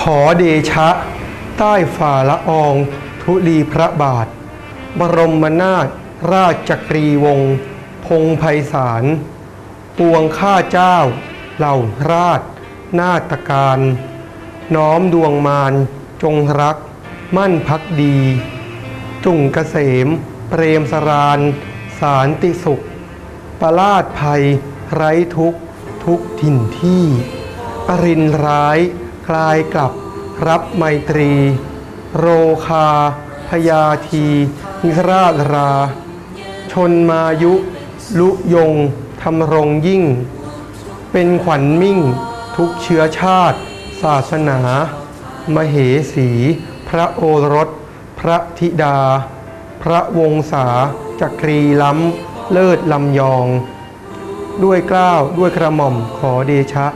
ขอเดชะ ใต้ฝ่าละอองธุลีพระบาท บรมนาถราชจักรีวงศ์พงไพศาลปวงข้าเจ้า เหล่าราช นาตการ น้อมดวงมารจงรัก มั่นพักดี จุงเกษม เปรมสราน สารติสุข ประลาดภัย ไร้ทุกทุกถิ่นที่ ปรินร้าย คลายกลับ รับไมตรี โรคา พยาที นิราชรา ชนมายุ ลุยงทำรงยิ่ง เป็นขวัญมิ่ง ทุกเชื้อชาติ ศาสนา มเหสี พระโอรส พระธิดา พระวงศาจักรีล้ำ เลิศลำยอง ด้วยเกล้าวด้วยกระหม่อมขอเดชะ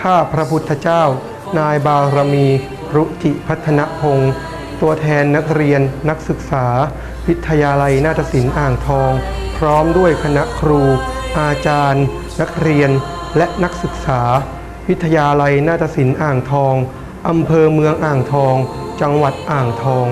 ข้าพระพุทธเจ้า นายบารมีรุจิพัฒนพงศ์ตัวแทนนักเรียนนักศึกษา วิทยาลัยนาฏศิลป์อ่างทอง พร้อมด้วยคณะครู อาจารย์ นักเรียนและนักศึกษา วิทยาลัยนาฏศิลป์อ่างทองอำเภอเมืองอ่างทอง จังหวัดอ่างทอง